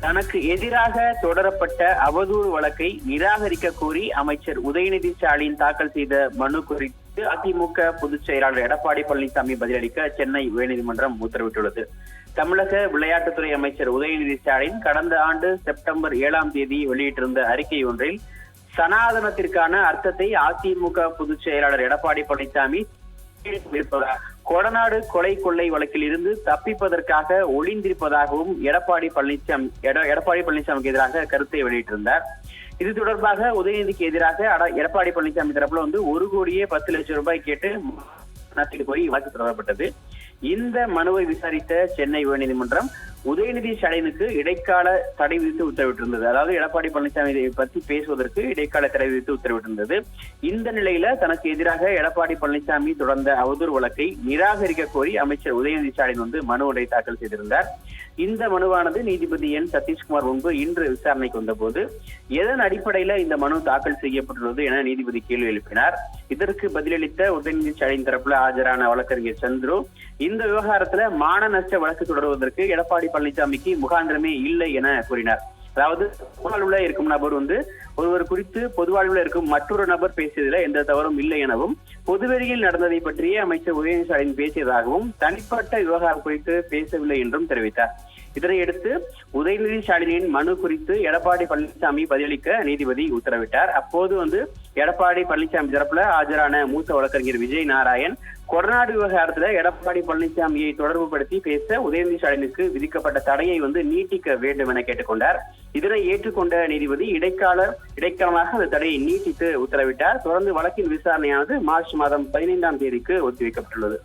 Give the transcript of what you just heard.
தனக்கு எதிராக தொடரப்பட்ட அவதூறு வழக்கை நிராகரிக்க கோரி அமைச்சர் உதயநிதி ஸ்டாலின் தாக்கல் செய்த மனு குறித்து அதிமுக பொதுச் செயலாளர் எடப்பாடி பழனிசாமி பதிலளிக்க சென்னை உயர்நீதிமன்றம் உத்தரவிட்டுள்ளது. தமிழக விளையாட்டுத்துறை அமைச்சர் உதயநிதி ஸ்டாலின் கடந்த ஆண்டு செப்டம்பர் ஏழாம் தேதி வெளியிட்டிருந்த அறிக்கை ஒன்றில் சனாதனத்திற்கான அர்த்தத்தை அதிமுக பொதுச் செயலாளர் எடப்பாடி பழனிசாமி இருப்பதாக கொடநாடு கொலை கொள்ளை வழக்கில் இருந்து தப்பிப்பதற்காக ஒளிந்திருப்பதாகவும் எடப்பாடி பழனிசாமி எட- எடப்பாடி பழனிசாமிக்கு எதிராக கருத்தை வெளியிட்டிருந்தார். இது தொடர்பாக உதயநிதிக்கு எதிராக அட- எடப்பாடி பழனிசாமி தரப்புல வந்து ஒரு கோடியே பத்து லட்சம் ரூபாய் கேட்டு மரணத்தில் போய் வழக்கு தொடரப்பட்டது. இந்த மனுவை விசாரித்த சென்னை உயர்நீதிமன்றம் உதயநிதி ஸ்டாலினுக்கு இடைக்கால தடை விதித்து உத்தரவிட்டிருந்தது. அதாவது எடப்பாடி பழனிசாமி இதை பற்றி பேசுவதற்கு இடைக்கால தடை விதித்து உத்தரவிட்டிருந்தது. இந்த நிலையில தனக்கு எதிராக எடப்பாடி பழனிசாமி தொடர்ந்த அவதூறு வழக்கை நிராகரிக்க கோரி அமைச்சர் உதயநிதி ஸ்டாலின் வந்து மனு ஒன்றை தாக்கல் செய்திருந்தார். இந்த மனுவானது நீதிபதி என் சதீஷ்குமார் முன்பு இன்று விசாரணைக்கு வந்தபோது எதன் அடிப்படையில இந்த மனு தாக்கல் செய்யப்பட்டுள்ளது என நீதிபதி கேள்வி எழுப்பினார். இதற்கு பதிலளித்த உதயநிதி ஸ்டாலின் தரப்புல ஆஜரான வழக்கறிஞர் சந்துரு இந்த விவகாரத்துல மான நஷ்ட வழக்கு தொடர்வதற்கு எடப்பாடி பழனிசாமிக்கு முகாந்திரமே இல்லை என கூறினார். அதாவது பொதுவாழ்வுல இருக்கும் நபர் வந்து ஒருவர் குறித்து பொதுவாழ்வுல இருக்கும் மற்றொரு நபர் பேசியதில் எந்த தவறும் இல்லை எனவும் பொதுவெளியில் நடந்ததை பற்றியே அமைச்சர் உதயநிதி ஸ்டாலின் பேசியதாகவும் தனிப்பட்ட விவகாரம் குறித்து பேசவில்லை என்றும் தெரிவித்தார். இதனையடுத்து உதயநிதி ஸ்டாலினின் மனு குறித்து எடப்பாடி பழனிசாமி பதிலளிக்க நீதிபதி உத்தரவிட்டார். அப்போது வந்து எடப்பாடி பழனிசாமி தரப்புல ஆஜரான மூத்த வழக்கறிஞர் விஜய் நாராயண் கொடநாடு விவகாரத்துல எடப்பாடி பழனிசாமியை தொடர்புபடுத்தி பேச உதயநிதி ஸ்டாலினுக்கு விதிக்கப்பட்ட தடையை வந்து நீட்டிக்க வேண்டும் என கேட்டுக்கொண்டார். இதனை ஏற்றுக்கொண்ட நீதிபதி இடைக்கால இடைக்காலமாக அந்த தடையை நீட்டித்து உத்தரவிட்டார். தொடர்ந்து வழக்கின் விசாரணையானது மார்ச் மாதம் பதினைந்தாம் தேதிக்கு ஒத்திவைக்கப்பட்டுள்ளது.